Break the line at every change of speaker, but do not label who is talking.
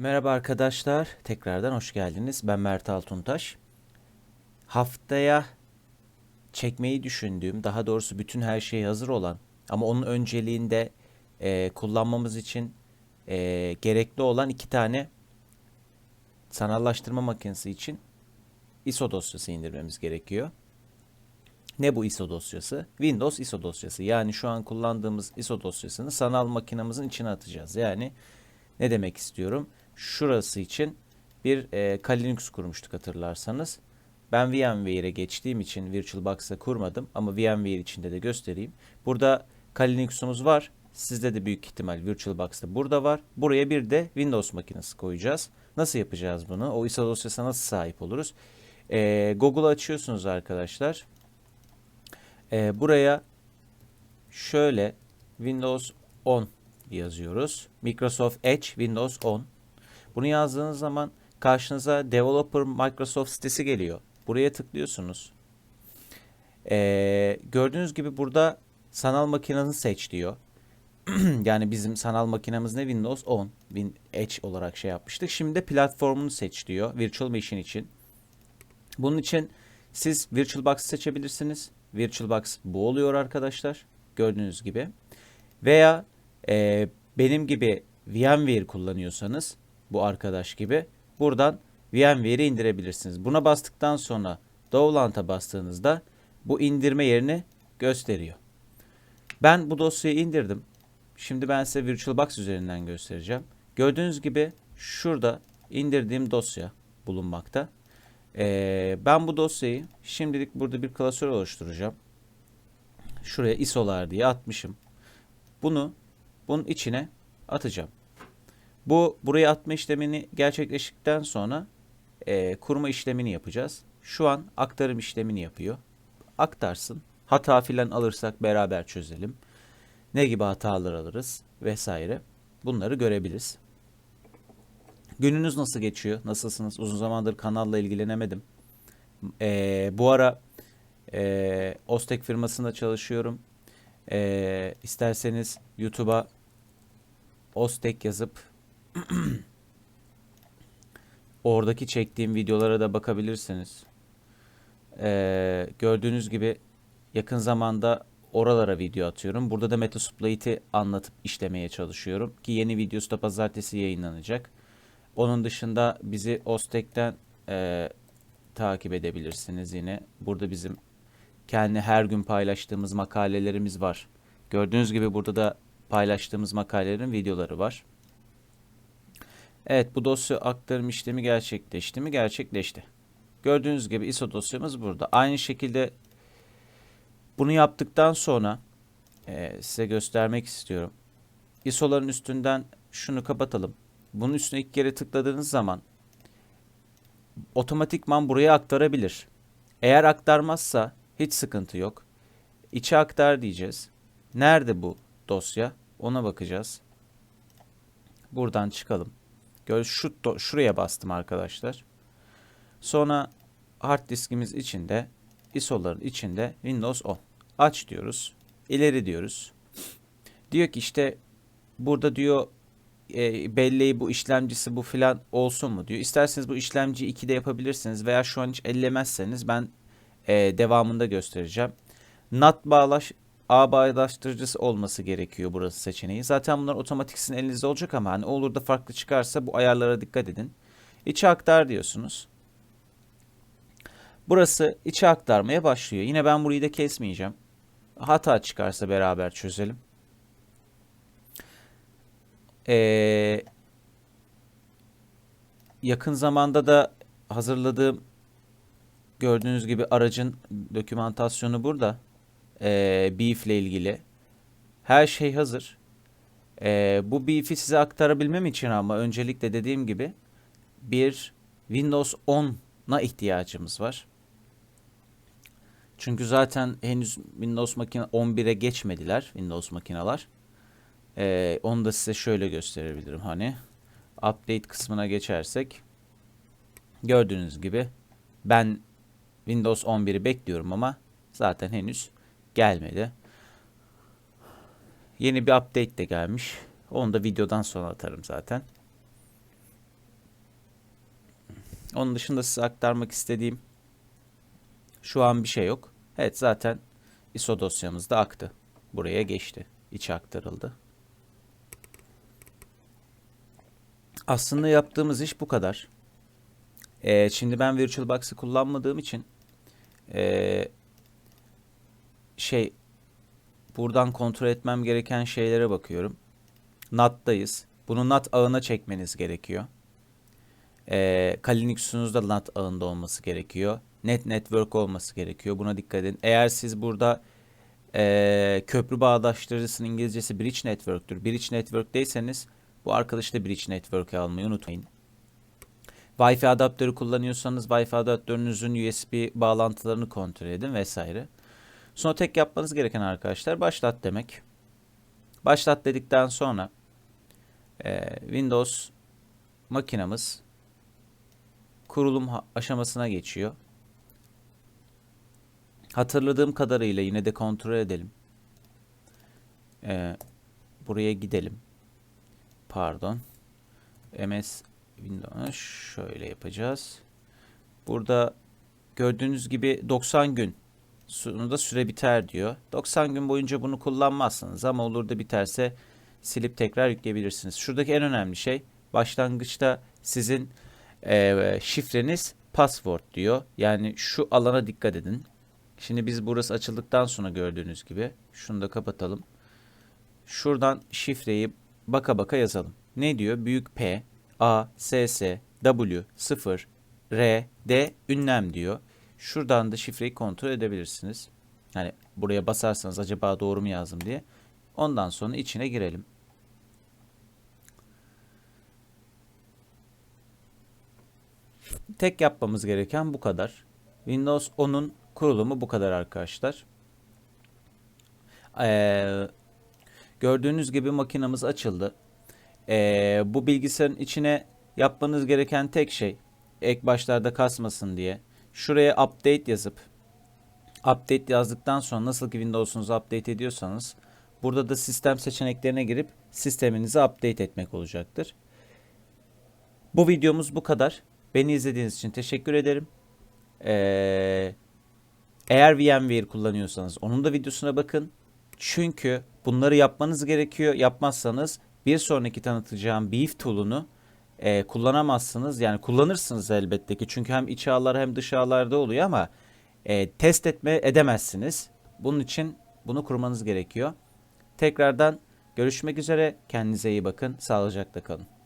Merhaba arkadaşlar, tekrardan hoş geldiniz. Ben Mert Altuntaş. Haftaya çekmeyi düşündüğüm, daha doğrusu bütün her şey hazır olan ama onun önceliğinde e, kullanmamız için e, gerekli olan iki tane sanallaştırma makinesi için ISO dosyası indirmemiz gerekiyor. Ne bu ISO dosyası? Windows ISO dosyası. Yani şu an kullandığımız ISO dosyasını sanal makinamızın içine atacağız. Yani ne demek istiyorum? Şurası için bir e, Kali Linux kurmuştuk hatırlarsanız. Ben VMware'e geçtiğim için VirtualBox'a kurmadım ama VMware içinde de göstereyim. Burada Kali Linux'umuz var. Sizde de büyük ihtimal VirtualBox'ta burada var. Buraya bir de Windows makinesi koyacağız. Nasıl yapacağız bunu? O ISO dosyasına nasıl sahip oluruz? E, Google'ı açıyorsunuz arkadaşlar. E, buraya şöyle Windows 10 yazıyoruz. Microsoft Edge Windows 10. Bunu yazdığınız zaman karşınıza Developer Microsoft sitesi geliyor. Buraya tıklıyorsunuz. Ee, gördüğünüz gibi burada sanal makinenizi seç diyor. yani bizim sanal makinemiz ne? Windows 10. Win Edge olarak şey yapmıştık. Şimdi de platformunu seç diyor. Virtual Machine için. Bunun için siz VirtualBox seçebilirsiniz. VirtualBox bu oluyor arkadaşlar. Gördüğünüz gibi. Veya e, benim gibi VMware kullanıyorsanız bu arkadaş gibi buradan VMware'i indirebilirsiniz. Buna bastıktan sonra Download'a bastığınızda bu indirme yerini gösteriyor. Ben bu dosyayı indirdim. Şimdi ben size VirtualBox üzerinden göstereceğim. Gördüğünüz gibi şurada indirdiğim dosya bulunmakta. Ee, ben bu dosyayı şimdilik burada bir klasör oluşturacağım. Şuraya isolar diye atmışım. Bunu bunun içine atacağım. Bu buraya atma işlemini gerçekleştikten sonra e, kurma işlemini yapacağız. Şu an aktarım işlemini yapıyor. Aktarsın. Hata filan alırsak beraber çözelim. Ne gibi hatalar alırız vesaire. Bunları görebiliriz. Gününüz nasıl geçiyor? Nasılsınız? Uzun zamandır kanalla ilgilenemedim. E, bu ara e, Ostek firmasında çalışıyorum. E, isterseniz YouTube'a Ostek yazıp oradaki çektiğim videolara da bakabilirsiniz. Ee, gördüğünüz gibi yakın zamanda oralara video atıyorum. Burada da Metasploit'i anlatıp işlemeye çalışıyorum. Ki yeni videosu da pazartesi yayınlanacak. Onun dışında bizi Ostek'ten e, takip edebilirsiniz yine. Burada bizim kendi her gün paylaştığımız makalelerimiz var. Gördüğünüz gibi burada da paylaştığımız makalelerin videoları var. Evet bu dosya aktarım işlemi gerçekleşti mi? Gerçekleşti. Gördüğünüz gibi ISO dosyamız burada. Aynı şekilde bunu yaptıktan sonra e, size göstermek istiyorum. ISO'ların üstünden şunu kapatalım. Bunun üstüne ilk kere tıkladığınız zaman otomatikman buraya aktarabilir. Eğer aktarmazsa hiç sıkıntı yok. İçe aktar diyeceğiz. Nerede bu dosya? Ona bakacağız. Buradan çıkalım. Gör şu şuraya bastım arkadaşlar. Sonra hard diskimiz içinde ISO'ların içinde Windows 10. Aç diyoruz. İleri diyoruz. Diyor ki işte burada diyor e, belleği bu işlemcisi bu filan olsun mu diyor. İsterseniz bu işlemciyi 2'de yapabilirsiniz veya şu an hiç ellemezseniz ben e, devamında göstereceğim. NAT bağlaş ağ bağdaştırıcısı olması gerekiyor burası seçeneği. Zaten bunlar otomatik sizin elinizde olacak ama hani olur da farklı çıkarsa bu ayarlara dikkat edin. İçe aktar diyorsunuz. Burası içe aktarmaya başlıyor. Yine ben burayı da kesmeyeceğim. Hata çıkarsa beraber çözelim. Ee, yakın zamanda da hazırladığım gördüğünüz gibi aracın dokümantasyonu burada e, beef ile ilgili. Her şey hazır. E, bu beef'i size aktarabilmem için ama öncelikle dediğim gibi bir Windows 10'a ihtiyacımız var. Çünkü zaten henüz Windows makine 11'e geçmediler Windows makineler. Ee, onu da size şöyle gösterebilirim hani. Update kısmına geçersek gördüğünüz gibi ben Windows 11'i bekliyorum ama zaten henüz gelmedi. Yeni bir update de gelmiş. Onu da videodan sonra atarım zaten. Onun dışında size aktarmak istediğim şu an bir şey yok. Evet zaten ISO dosyamız da aktı. Buraya geçti. İçe aktarıldı. Aslında yaptığımız iş bu kadar. Ee, şimdi ben VirtualBox'ı kullanmadığım için ee, şey buradan kontrol etmem gereken şeylere bakıyorum. NAT'tayız. Bunu NAT ağına çekmeniz gerekiyor. Ee, Linux'unuzda NAT ağında olması gerekiyor. Net network olması gerekiyor. Buna dikkat edin. Eğer siz burada ee, köprü bağdaştırıcısının İngilizcesi Bridge Network'tür. Bridge Network'teyseniz bu arkadaşı da Bridge Network'e almayı unutmayın. Wi-Fi adaptörü kullanıyorsanız Wi-Fi adaptörünüzün USB bağlantılarını kontrol edin vesaire. Sonra tek yapmanız gereken arkadaşlar başlat demek. Başlat dedikten sonra e, Windows makinamız kurulum aşamasına geçiyor. Hatırladığım kadarıyla yine de kontrol edelim. E, buraya gidelim. Pardon. MS Windows'a şöyle yapacağız. Burada gördüğünüz gibi 90 gün sonunda süre biter diyor. 90 gün boyunca bunu kullanmazsınız ama olur da biterse silip tekrar yükleyebilirsiniz. Şuradaki en önemli şey başlangıçta sizin e, şifreniz password diyor. Yani şu alana dikkat edin. Şimdi biz burası açıldıktan sonra gördüğünüz gibi şunu da kapatalım. Şuradan şifreyi baka baka yazalım. Ne diyor? Büyük P, A, S, S, W, 0, R, D, ünlem diyor. Şuradan da şifreyi kontrol edebilirsiniz. Yani buraya basarsanız acaba doğru mu yazdım diye. Ondan sonra içine girelim. Tek yapmamız gereken bu kadar. Windows 10'un kurulumu bu kadar arkadaşlar. Ee, gördüğünüz gibi makinamız açıldı. Ee, bu bilgisayarın içine yapmanız gereken tek şey ek başlarda kasmasın diye şuraya update yazıp update yazdıktan sonra nasıl ki Windows'unuzu update ediyorsanız burada da sistem seçeneklerine girip sisteminizi update etmek olacaktır. Bu videomuz bu kadar. Beni izlediğiniz için teşekkür ederim. Ee, eğer VMware kullanıyorsanız onun da videosuna bakın. Çünkü bunları yapmanız gerekiyor. Yapmazsanız bir sonraki tanıtacağım Beef tool'unu e, kullanamazsınız. Yani kullanırsınız elbette ki. Çünkü hem iç ağlar hem dış ağlarda oluyor ama e, test etme edemezsiniz. Bunun için bunu kurmanız gerekiyor. Tekrardan görüşmek üzere. Kendinize iyi bakın. Sağlıcakla kalın.